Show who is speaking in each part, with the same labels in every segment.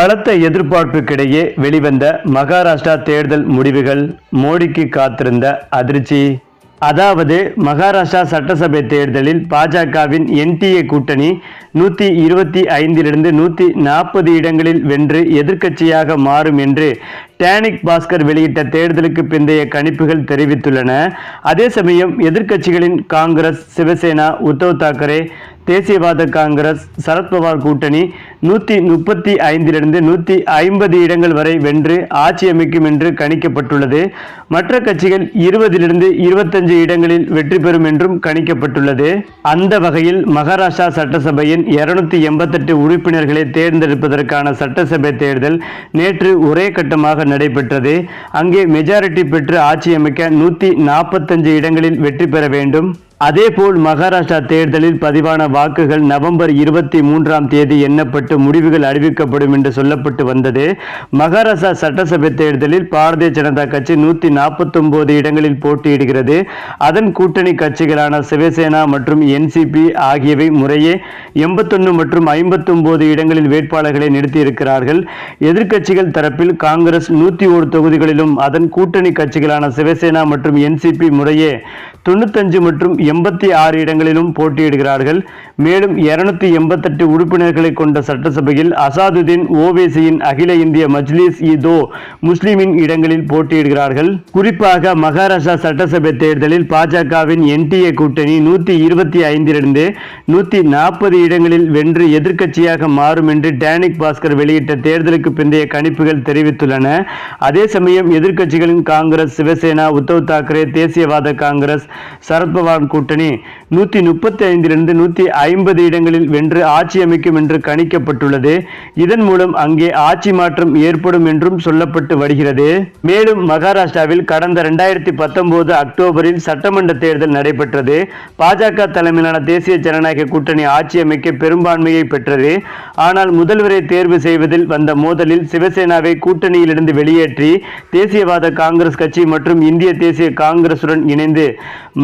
Speaker 1: பலத்த எதிர்பார்ப்புக்கிடையே வெளிவந்த மகாராஷ்டிரா தேர்தல் முடிவுகள் மோடிக்கு காத்திருந்த அதிர்ச்சி. அதாவது மகாராஷ்டிரா சட்டசபை தேர்தலில் பாஜகவின் என்டிஏ கூட்டணி நூற்றி இருபத்தி ஐந்திலிருந்து நூற்றி நாற்பது இடங்களில் வென்று எதிர்க்கட்சியாக மாறும் என்று டேனிக் பாஸ்கர் வெளியிட்ட தேர்தலுக்கு பிந்தைய கணிப்புகள் தெரிவித்துள்ளன. அதே சமயம் எதிர்க்கட்சிகளின் காங்கிரஸ் சிவசேனா உத்தவ் தாக்கரே தேசியவாத காங்கிரஸ் சரத்பவார் கூட்டணி நூற்றி முப்பத்தி ஐந்திலிருந்து நூற்றி ஐம்பது இடங்கள் வரை வென்று ஆட்சி அமைக்கும் என்று கணிக்கப்பட்டுள்ளது. மற்ற கட்சிகள் இருபதிலிருந்து இருபத்தஞ்சு இடங்களில் வெற்றி பெறும் என்றும் கணிக்கப்பட்டுள்ளது. அந்த வகையில் மகாராஷ்டிரா சட்டசபையின் இருநூத்தி எண்பத்தெட்டு உறுப்பினர்களை தேர்ந்தெடுப்பதற்கான சட்டசபை தேர்தல் நேற்று ஒரே கட்டமாக நடைபெற்றது. அங்கே மெஜாரிட்டி பெற்று ஆட்சியமைக்க நூத்தி நூற்றி நாற்பத்தஞ்சு இடங்களில் வெற்றி பெற வேண்டும். அதேபோல் மகாராஷ்டிரா தேர்தலில் பதிவான வாக்குகள் நவம்பர் இருபத்தி மூன்றாம் தேதி எண்ணப்பட்டு முடிவுகள் அறிவிக்கப்படும் என்று சொல்லப்பட்டு வந்தது. மகாராஷ்டிரா சட்டசபை தேர்தலில் பாரதிய ஜனதா கட்சி நூற்றி நாற்பத்தொம்போது இடங்களில் போட்டியிடுகிறது. அதன் கூட்டணி கட்சிகளான சிவசேனா மற்றும் என்சிபி ஆகியவை முறையே எண்பத்தொன்று மற்றும் ஐம்பத்தொம்போது இடங்களில் வேட்பாளர்களை நிறுத்தியிருக்கிறார்கள். எதிர்க்கட்சிகள் தரப்பில் காங்கிரஸ் நூற்றி ஒரு தொகுதிகளிலும் அதன் கூட்டணி கட்சிகளான சிவசேனா மற்றும் என்சிபி முறையே தொண்ணூத்தஞ்சு மற்றும் எண்பத்தி ஆறு இடங்களிலும் போட்டியிடுகிறார்கள். மேலும் இருநூத்தி எண்பத்தெட்டு உறுப்பினர்களை கொண்ட சட்டசபையில் அசாதுதீன் ஓவேசியின் அகில இந்திய மஜ்லிஸ் இதோ முஸ்லிமின் இடங்களில் போட்டியிடுகிறார்கள். குறிப்பாக மகாராஷ்டிரா சட்டசபை தேர்தலில் பாஜகவின் என்டிஏ கூட்டணி நூற்றி இருபத்தி ஐந்திலிருந்து நூற்றி நாற்பது இடங்களில் வென்று எதிர்க்கட்சியாக மாறும் என்று டேனிக் பாஸ்கர் வெளியிட்ட தேர்தலுக்கு பிந்தைய கணிப்புகள் தெரிவித்துள்ளன. அதே சமயம் எதிர்க்கட்சிகளின் காங்கிரஸ் சிவசேனா உத்தவ் தாக்கரே தேசியவாத காங்கிரஸ் சரத்பவார் கூட்டணி நூற்றி முப்பத்தி ஐந்திலிருந்து நூற்றி ஐம்பது இடங்களில் வென்று ஆட்சி அமைக்கும் என்று கணிக்கப்பட்டுள்ளது. இதன் மூலம் அங்கே ஆட்சி மாற்றம் ஏற்படும் என்றும் சொல்லப்பட்டு வருகிறது. மேலும் மகாராஷ்டிராவில் கடந்த இரண்டாயிரத்தி பத்தொன்பது அக்டோபரில் சட்டமன்ற தேர்தல் நடைபெற்றது. பாஜக தலைமையிலான தேசிய ஜனநாயக கூட்டணி ஆட்சி அமைக்க பெரும்பான்மையை பெற்றது. ஆனால் முதல்வரை தேர்வு செய்வதில் வந்த மோதலில் சிவசேனாவை கூட்டணியிலிருந்து வெளியேற்றி தேசியவாத காங்கிரஸ் கட்சி மற்றும் இந்திய தேசிய காங்கிரசுடன் இணைந்து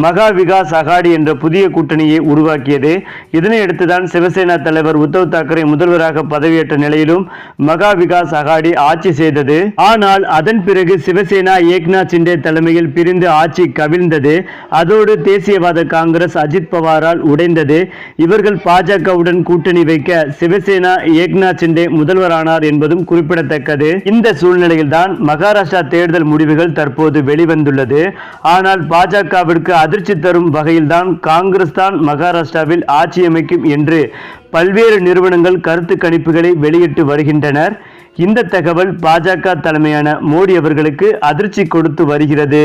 Speaker 1: மகா விகாஸ் அகாடி என்ற புதிய கூட்டணியை உருவாக்கியது. இதனையடுத்துதான் சிவசேனா தலைவர் உத்தவ் தாக்கரே முதல்வராக பதவியேற்ற நிலையிலும் மகா விகாஸ் அகாடி ஆட்சி செய்தது. ஆனால் அதன் பிறகு சிவசேனா ஏக்நாத் சிண்டே தலைமையில் பிரிந்து ஆட்சி கவிழ்ந்தது. அதோடு தேசியவாத காங்கிரஸ் அஜித் பவாரால் உடைந்தது. இவர்கள் பாஜகவுடன் கூட்டணி வைக்க சிவசேனா ஏக்நாத் சிண்டே முதல்வரானார் என்பதும் குறிப்பிடத்தக்கது. இந்த சூழ்நிலையில்தான் மகாராஷ்டிரா தேர்தல் முடிவுகள் தற்போது வெளிவந்துள்ளது. ஆனால் பாஜகவிற்கு அதிர்ச்சி தரும் வகை வகையில்தான் காங்கிரஸ் தான் மகாராஷ்டிராவில் ஆட்சி அமைக்கும் என்று பல்வேறு நிறுவனங்கள் கருத்து கணிப்புகளை வெளியிட்டு வருகின்றனர். இந்த தகவல் பாஜக தலைமையான மோடி அவர்களுக்கு அதிர்ச்சி கொடுத்து வருகிறது.